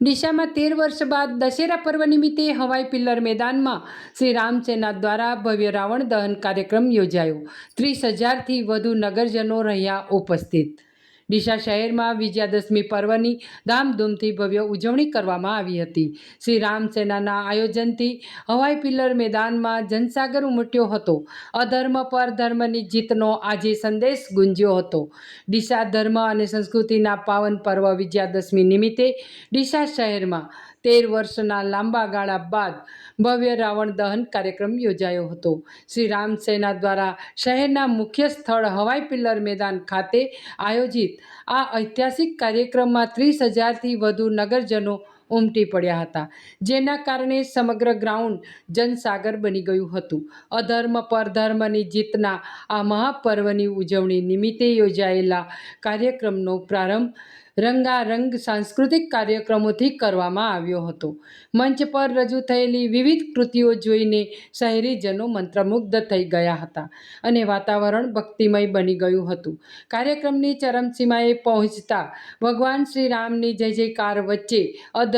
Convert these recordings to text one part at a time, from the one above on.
ડીસામાં તેર વર્ષ બાદ દશેરા પર્વ નિમિત્તે હવાઈ પિલ્લર મેદાનમાં શ્રી રામસેના દ્વારા ભવ્ય રાવણ દહન કાર્યક્રમ યોજાયો. ત્રીસ હજારથી વધુ નગરજનો રહ્યા ઉપસ્થિત. ડીસા શહેરમાં વિજયાદશમી પર્વની ધામધૂમથી ભવ્ય ઉજવણી કરવામાં આવી હતી. શ્રી રામસેનાના આયોજનથી હવાઈ પિલ્લર મેદાનમાં જનસાગર ઉમટ્યો હતો. અધર્મ પર ધર્મની જીતનો આજે સંદેશ ગુંજ્યો હતો. ડીસા ધર્મ અને સંસ્કૃતિના પાવન પર્વ વિજયાદશમી નિમિત્તે ડીસા શહેરમાં તેર વર્ષના લાંબા ગાળા બાદ ભવ્ય રાવણ દહન કાર્યક્રમ યોજાયો હતો. શ્રી રામ સેના દ્વારા શહેરના મુખ્ય સ્થળ હવાઈ પિલ્લર મેદાન ખાતે આયોજિત આ ઐતિહાસિક કાર્યક્રમમાં ત્રીસ હજારથી વધુ નગરજનો ઉમટી પડ્યા હતા. જેના કારણે સમગ્ર ગ્રાઉન્ડ જનસાગર બની ગયું હતું. અધર્મ પર ધર્મની જીતના આ મહાપર્વની ઉજવણી નિમિત્તે યોજાયેલા કાર્યક્રમનો પ્રારંભ રંગારંગ સાંસ્કૃતિક કાર્યક્રમોથી કરવામાં આવ્યો હતો. મંચ પર રજૂ થયેલી વિવિધ કૃતિઓ જોઈને શહેરીજનો મંત્રમુગ્ધ થઈ ગયા હતા અને વાતાવરણ ભક્તિમય બની ગયું હતું. કાર્યક્રમની ચરમસીમાએ પહોંચતા ભગવાન શ્રી રામની જય જયકાર વચ્ચે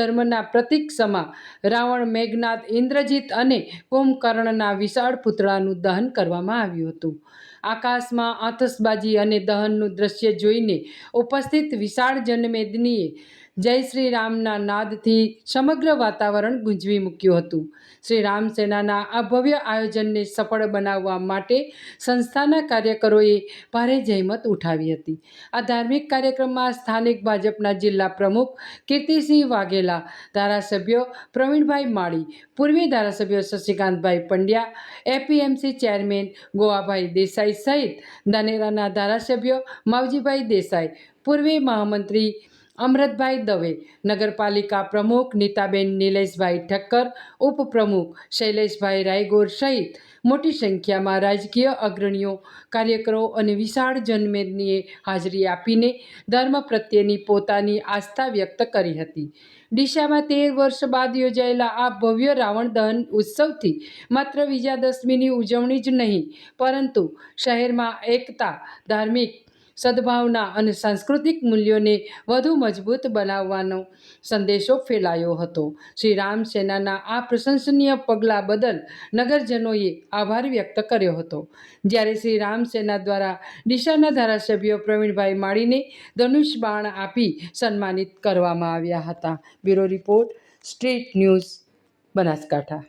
અધર્મના પ્રતીક સમા રાવણ મેઘનાથ ઇન્દ્રજીત અને કુંભકર્ણના વિશાળ પુતળાનું દહન કરવામાં આવ્યું હતું. આકાશમાં આતશબાજી અને દહનનું દ્રશ્ય જોઈને ઉપસ્થિત વિશાળ જનમેદનીએ જય શ્રી રામના નાદથી સમગ્ર વાતાવરણ ગુંજવી મૂક્યું હતું. શ્રી રામ સેનાના આ ભવ્ય આયોજનને સફળ બનાવવા માટે સંસ્થાના કાર્યકરોએ ભારે જહેમત ઉઠાવી હતી. આ ધાર્મિક કાર્યક્રમમાં સ્થાનિક ભાજપના જિલ્લા પ્રમુખ કીર્તિસિંહ વાઘેલા, ધારાસભ્યો પ્રવીણભાઈ માળી, પૂર્વી ધારાસભ્ય શશિકાંતભાઈ પંડ્યા, એપીએમસી ચેરમેન ગોવાભાઈ દેસાઈ સહિત ધાનેરાના ધારાસભ્યો માવજીભાઈ દેસાઈ, પૂર્વી મહામંત્રી અમરતભાઈ દવે, નગરપાલિકા પ્રમુખ નીતાબેન નિલેશભાઈ ઠક્કર, ઉપપ્રમુખ શૈલેષભાઈ રાયગોર સહિત મોટી સંખ્યામાં રાજકીય અગ્રણીઓ, કાર્યકરો અને વિશાળ જનમેદનીએ હાજરી આપીને ધર્મ પ્રત્યેની પોતાની આસ્થા વ્યક્ત કરી હતી. ડીસામાં તેર વર્ષ બાદ યોજાયેલા આ ભવ્ય રાવણ દહન ઉત્સવથી માત્ર વિજયાદશમીની ઉજવણી જ નહીં, પરંતુ શહેરમાં એકતા, ધાર્મિક સદભાવના અને સાંસ્કૃતિક મૂલ્યોને વધુ મજબૂત બનાવવાનો સંદેશો ફેલાયો હતો. શ્રી રામ સેનાના આ પ્રશંસનીય પગલાં બદલ નગરજનોએ આભાર વ્યક્ત કર્યો હતો. જ્યારે શ્રી રામ સેના દ્વારા ડીસાના ધારાસભ્યો પ્રવીણભાઈ માળીને ધનુષ બાણ આપી સન્માનિત કરવામાં આવ્યા હતા. Bureau report, street news, Banaskantha.